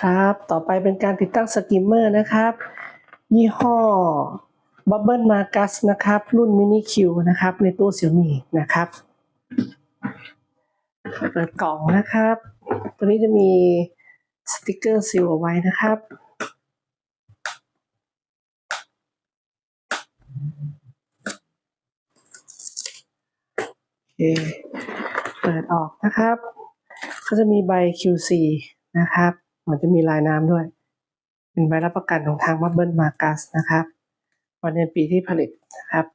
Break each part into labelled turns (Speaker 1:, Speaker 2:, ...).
Speaker 1: ครับ ต่อไปเป็นการติดตั้งสกิมเมอร์นะครับ ยี่ห้อ Bubble Marcus นะครับ รุ่น Mini Q นะครับ ในตู้เสี่ยมี่นะครับ เปิดกล่องนะครับ ตัวนี้จะมีสติกเกอร์ซีลเอาไว้นะครับ โอเค เปิดออกนะครับ ก็จะมีใบ QC นะครับ มันจะมีลายน้ำด้วย เป็นใบรับประกันของทาง Bubble Marcus นะครับ วันเดือนปีที่ผลิตนะครับ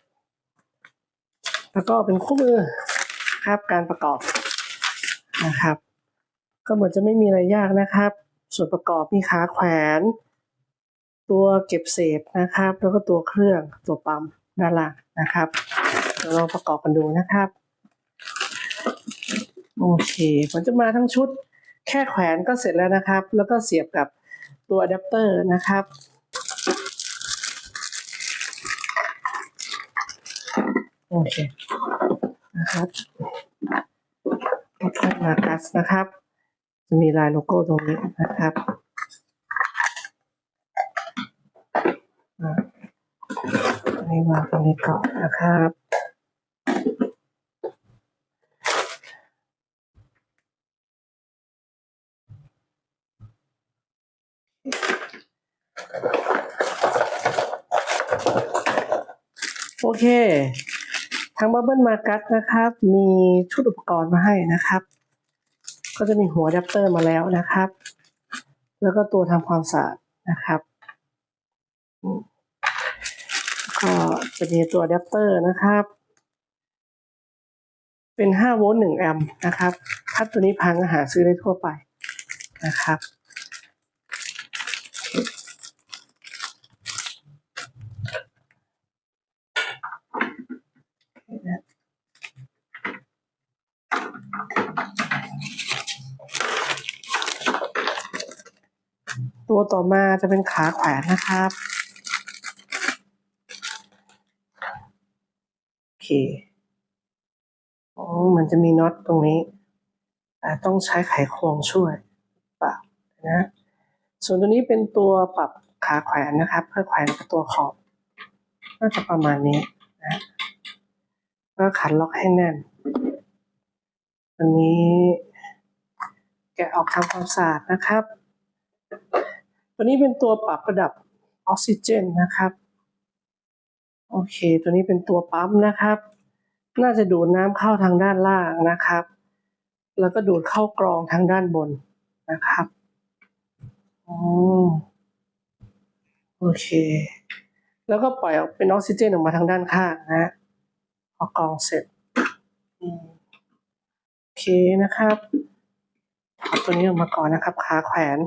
Speaker 1: แล้วก็เป็นคู่มือครับการประกอบนะครับ ก็เหมือนจะไม่มีอะไรยากนะครับ ส่วนประกอบมีขาแขวน ตัวเก็บเศษนะครับ แล้วก็ตัวเครื่องตัวปั๊มด้านล่างนะครับเดี๋ยวลองประกอบกันดูนะครับ โอเค มันจะมาทั้งชุด แค่แขวนก็เสร็จแล้วนะครับ แล้วก็เสียบกับตัวอะแดปเตอร์นะครับโอเคนะครับมากัสนะครับ จะมีลายโลโก้ตรงนี้นะครับอ่าอันนี้วางตรงนี้ก่อนนะครับ โอเค ทาง Bubble Market นะครับ มีชุดอุปกรณ์มาให้นะครับ ก็จะมีหัวอะแดปเตอร์มาแล้วนะครับ แล้วก็ตัวทำความสะอาดนะครับก็จะมีตัวอะแดปเตอร์นะครับ เป็น5โวลต์1แอมป์นะครับ ถ้าตัวนี้พังก็หาซื้อได้ทั่วไปนะครับ ตัวต่อมาจะเป็นขาแขวนนะครับ โอเคอ๋อมันจะมีน็อตตรงนี้แต่ต้องใช้ไขควงช่วยเปล่านะ ส่วนตัวนี้เป็นตัวปรับขาแขวนนะครับ เพื่อแขวนกับตัวขอบ น่าจะประมาณนี้นะก็ขันล็อกให้แน่น อันนี้แกะออกทำความสะอาดนะครับ ตัวนี้เป็นตัวปรับระดับออกซิเจนนะครับ โอเค ตัวนี้เป็นตัวปั๊มนะครับ น่าจะดูดน้ำเข้าทางด้านล่างนะครับ แล้วก็ดูดเข้ากรองทางด้านบนนะครับอ๋อโอเค แล้วก็ปล่อยออกเป็นออกซิเจนออกมาทางด้านข้างนะพอกรองเสร็จโอเคนะครับเอาตัวนี้ออกมาก่อนนะครับ ขาแขวน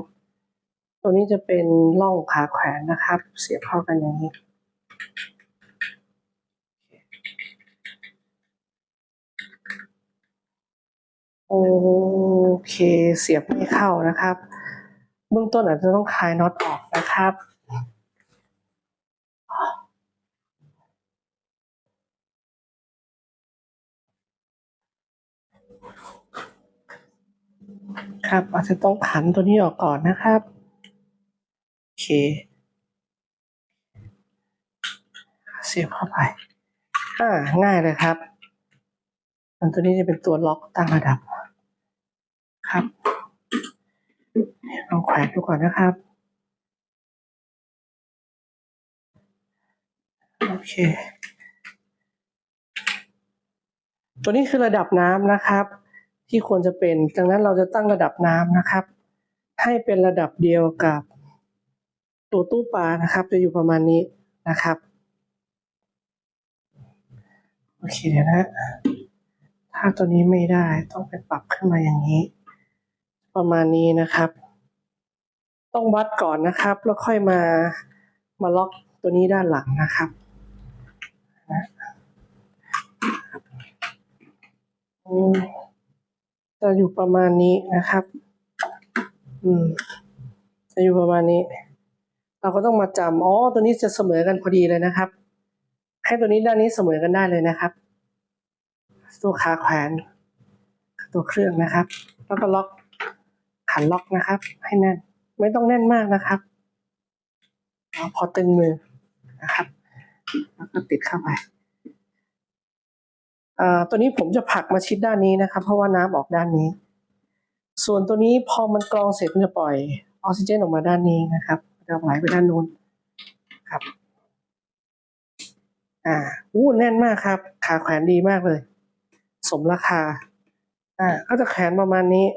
Speaker 1: ตัวนี้จะเป็นร่องขาแขวนนะครับเสียบเข้ากันอย่างนี้โอเคเสียบไม่เข้านะครับ เบื้องต้นอาจจะต้องคลายน็อตออกนะครับครับอาจจะต้องขันตัวนี้ออกก่อนนะครับ เคเสียบเข้าไปอ่าง่ายเลยครับอันตัวนี้จะเป็นตัวล็อกตั้งระดับ ครับลองแขวนดูก่อนนะครับ โอเค ตัวนี้คือระดับน้ำนะครับ ที่ควรจะเป็น ดังนั้นเราจะตั้งระดับน้ำนะครับ ให้เป็นระดับเดียวกับ ตัวตู้ปลานะครับ จะอยู่ประมาณนี้นะครับโอเคเดี๋ยวนะถ้าตัวนี้ไม่ได้ต้องไปปรับขึ้นมาอย่างนี้ ประมาณนี้นะครับ ต้องวัดก่อนนะครับ แล้วค่อยมามาล็อกตัวนี้ด้านหลังนะครับนะจะอยู่ประมาณนี้นะครับ อืม จะอยู่ประมาณนี้ เราก็ต้องมาจำอ๋อตัวนี้จะเสมอกันพอดีเลยนะครับ ให้ตัวนี้ด้านนี้เสมอกันได้เลยนะครับ ตัวขาแขวนตัวเครื่องนะครับ แล้วก็ล็อกขันล็อกนะครับ ให้แน่นไม่ต้องแน่นมากนะครับอพอตึงมือนะครับแล้วก็ติดเข้าไปอ่อตัวนี้ผมจะผลักมาชิดด้านนี้นะครับ เพราะว่าน้ำออกด้านนี้ ส่วนตัวนี้พอมันกรองเสร็จมันจะปล่อยออกซิเจนออกมาด้านนี้นะครับ จะไหลไปด้านนู้นครับ อ่าอู้แน่นมากครับ ขาแขวนดีมากเลย สมราคา อ่า ก็จะแขวนประมาณนี้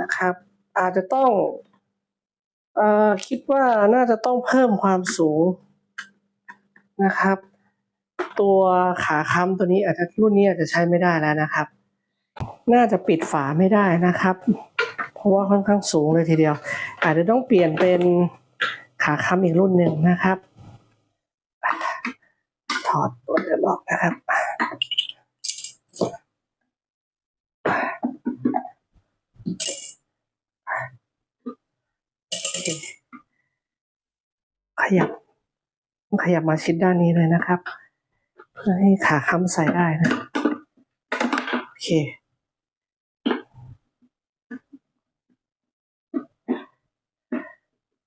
Speaker 1: นะครับ อาจจะต้องเอ่อคิดว่าน่าจะต้องเพิ่มความสูงนะครับ ตัวขาค้ำตัวนี้อาจจะรุ่นนี้อาจจะใช้ไม่ได้แล้วนะครับ น่าจะปิดฝาไม่ได้นะครับ เพราะว่าค่อนข้างสูงเลยทีเดียว อาจจะต้องเปลี่ยนเป็นขาค้ำอีกรุ่นหนึ่งนะครับ ถอดตัวเดิมออกนะครับ ขยับ ขยับมาชิดด้านนี้เลยนะครับ เพื่อให้ขาค้ำใส่ได้นะ โอเค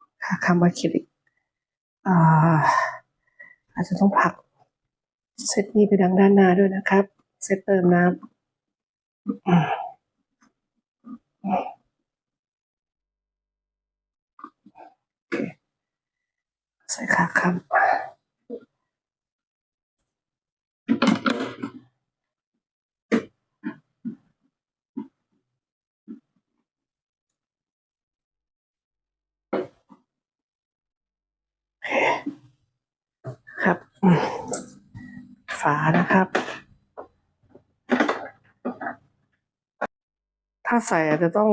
Speaker 1: ขา ค้ำมาคิดอีกอาอาจจะต้องผลักเซตนี้ไปดังด้านหน้าด้วยนะครับ เซตเติมน้ำใส่ขาค้ำครับอืม ฝานะครับ ถ้าใส่อาจจะต้อง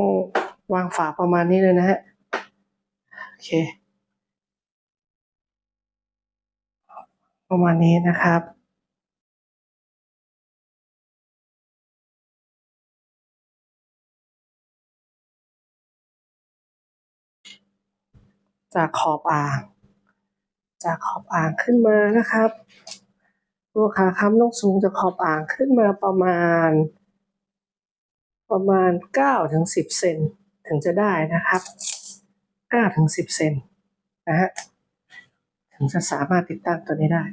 Speaker 1: วางฝาประมาณนี้เลยนะฮะ โอเค ประมาณนี้นะครับจากขอบอ่าง จากขอบอ่างขึ้นมานะครับ ตัวขาค้ำลงสูงจากขอบอ่างขึ้นมาประมาณ ประมาณเก้าถึงสิบเซนถึงจะได้นะครับเก้าถึงสิบเซนนะฮะถึงจะสามารถติดตั้งตัวนี้ได้